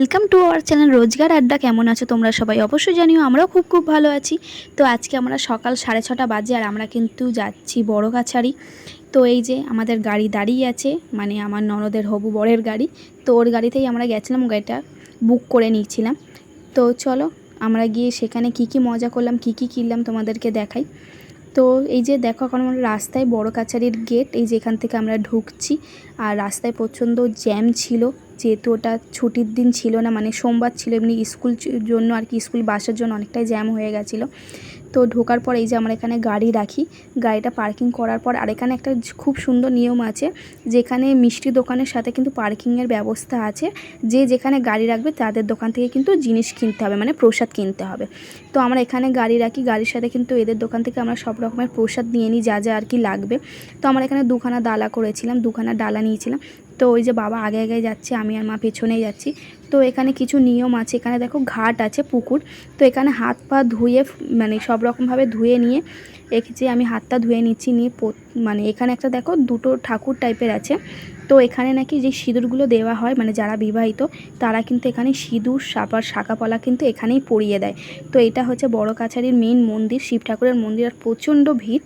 Welcome to our channel রোজগার আড্ডা কেমন আছো তোমরা সবাই? অবশ্যই জানিও আমরাও খুব খুব ভালো আছি। তো আজকে আমরা সকাল সাড়ে ছটা বাজে আর আমরা কিন্তু যাচ্ছি বড় কাছারি তো এই যে আমাদের গাড়ি দাঁড়িয়ে আছে মানে আমার ননদের হবু বরের গাড়ি। তো ওর গাড়িতেই আমরা গেছিলাম, গাড়িটা বুক করে নিয়েছিলাম। তো চলো আমরা গিয়ে সেখানে কি কি মজা করলাম, কি কি কিনলাম তোমাদেরকে দেখাই। তো এই যে দেখো এখন আমরা রাস্তায় বড় কাছারির গেট এই যে এখান থেকে আমরা ঢুকছি। আর রাস্তায় প্রচণ্ড জ্যাম ছিল, যেহেতু ওটা ছুটির দিন ছিল না মানে সোমবার ছিল, এমনি স্কুল জন্য আর কি স্কুল বাসার জন্য অনেকটাই জ্যাম হয়ে গেছিল। তো ঢোকার পর এই যে আমরা এখানে গাড়ি রাখি, গাড়িটা পার্কিং করার পর আর এখানে একটা খুব সুন্দর নিয়ম আছে, যেখানে মিষ্টি দোকানের সাথে কিন্তু পার্কিংয়ের ব্যবস্থা আছে, যে যেখানে গাড়ি রাখবে তাদের দোকান থেকে কিন্তু জিনিস কিনতে হবে মানে প্রসাদ কিনতে হবে। তো আমরা এখানে গাড়ি রাখি, গাড়ির সাথে কিন্তু এদের দোকান থেকে আমরা সব রকমের প্রসাদ নিয়ে নিই, যা যা আর কি লাগবে। তো আমরা এখানে দুখানা ডালা করেছিলাম, দুখানা ডালা নিয়েছিলাম। তো ওই যে বাবা আগে আগে যাচ্ছে, আমি আর মা পেছনেই যাচ্ছি। তো এখানে কিছু নিয়ম আছে, এখানে দেখো ঘাট আছে, পুকুর। তো এখানে হাত পা ধুয়ে মানে সব রকমভাবে ধুয়ে নিয়ে যে আমি হাতটা ধুয়ে নিচ্ছি, নিয়ে মানে এখানে একটা দেখো দুটো ঠাকুর টাইপের আছে। তো এখানে নাকি যে সিঁদুরগুলো দেওয়া হয় মানে যারা বিবাহিত, তারা কিন্তু এখানে সিঁদুর, সাপার শাঁকাপলা কিন্তু এখানেই পরিয়ে দেয়। তো এটা হচ্ছে বড় কাছারির মেইন মন্দির, শিব ঠাকুরের মন্দির। আর প্রচণ্ড ভিড়।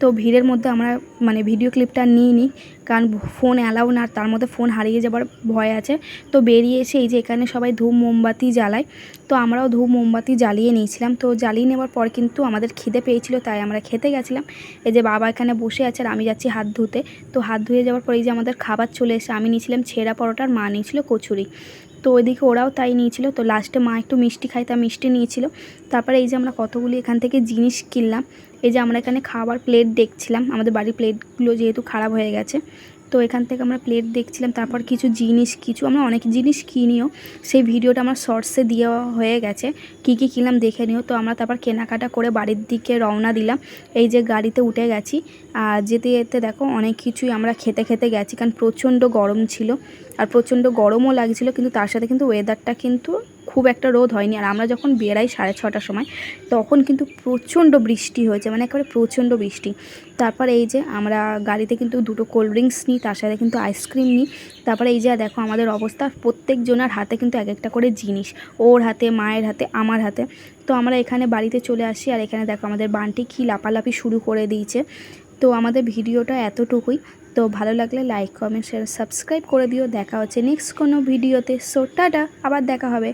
তো ভিড়ের মধ্যে আমরা মানে ভিডিও ক্লিপটা নিই। কারণ ফোন অ্যালাউ না তার মধ্যে ফোন হারিয়ে যাবার ভয় আছে। তো বেরিয়ে এসে এই যে এখানে সবাই ধূপ মোমবাতি জ্বালায়। তো আমরাও ধূপ মোমবাতি জ্বালিয়ে নিয়েছিলাম। তো জ্বালিয়ে নেওয়ার পর কিন্তু আমাদের খিদে পেয়েছিল, তাই আমরা খেতে গেছিলাম। এই যে বাবা এখানে বসে আছে আর আমি যাচ্ছি হাত ধুতে। তো হাত ধুয়ে যাওয়ার পর এই যে আমাদের খাবার চলে এসে আমি নিয়েছিলাম ছেঁড়া পরোটার মা নিয়েছিল কচুরি। তো ওইদিকে ওরাও তাই নিয়েছিল। তো লাস্টে মা একটু মিষ্টি খাই তা মিষ্টি নিয়েছিল। তারপরে এই যে আমরা কতগুলি এখান থেকে জিনিস কিনলাম। এই যে আমরা এখানে খাবার প্লেট দেখছিলাম। আমাদের বাড়ির প্লেটগুলো যেহেতু খারাপ হয়ে গেছে। তো এখান থেকে আমরা প্লেট দেখছিলাম, তারপর কিছু জিনিস, কিছু আমরা অনেক জিনিস কিনিও। সেই ভিডিওটা আমার শর্টসে দেওয়া হয়ে গেছে, কি কি কিনলাম দেখে নিও। তো আমরা তারপর কেনাকাটা করে বাড়ির দিকে রওনা দিলাম। এই যে গাড়িতে উঠে গেছি, আর যেতে যেতে দেখো অনেক কিছুই আমরা খেতে খেতে গেছি, কারণ প্রচণ্ড গরম ছিল। আর প্রচণ্ড গরমও লাগছিল, কিন্তু তার সাথে কিন্তু ওয়েদারটা কিন্তু খুব একটা রোদ হয়নি। আর আমরা যখন বেরাই সাড়ে ছটার সময়, তখন কিন্তু প্রচণ্ড বৃষ্টি হয়েছে মানে একেবারে প্রচণ্ড বৃষ্টি। তারপর এই যে আমরা গাড়িতে কিন্তু দুটো কোল্ড ড্রিঙ্কস নিই, তার সাথে কিন্তু আইসক্রিম নিই। তারপরে এই যে দেখো আমাদের অবস্থা, প্রত্যেকজনের হাতে কিন্তু এক একটা করে জিনিস, ওর হাতে, মায়ের হাতে, আমার হাতে। তো আমরা এখানে বাড়িতে চলে আসি, আর এখানে দেখো আমাদের বানটি কী লাপালাপি শুরু করে দিয়েছে। তো আমাদের ভিডিওটা এতটুকুই। তো ভালো লাগলে লাইক কমেন্ট শেয়ার সাবস্ক্রাইব করে দিও। দেখা হচ্ছে নেক্সট কোনো ভিডিওতে। সো টাটা, আবার দেখা হবে।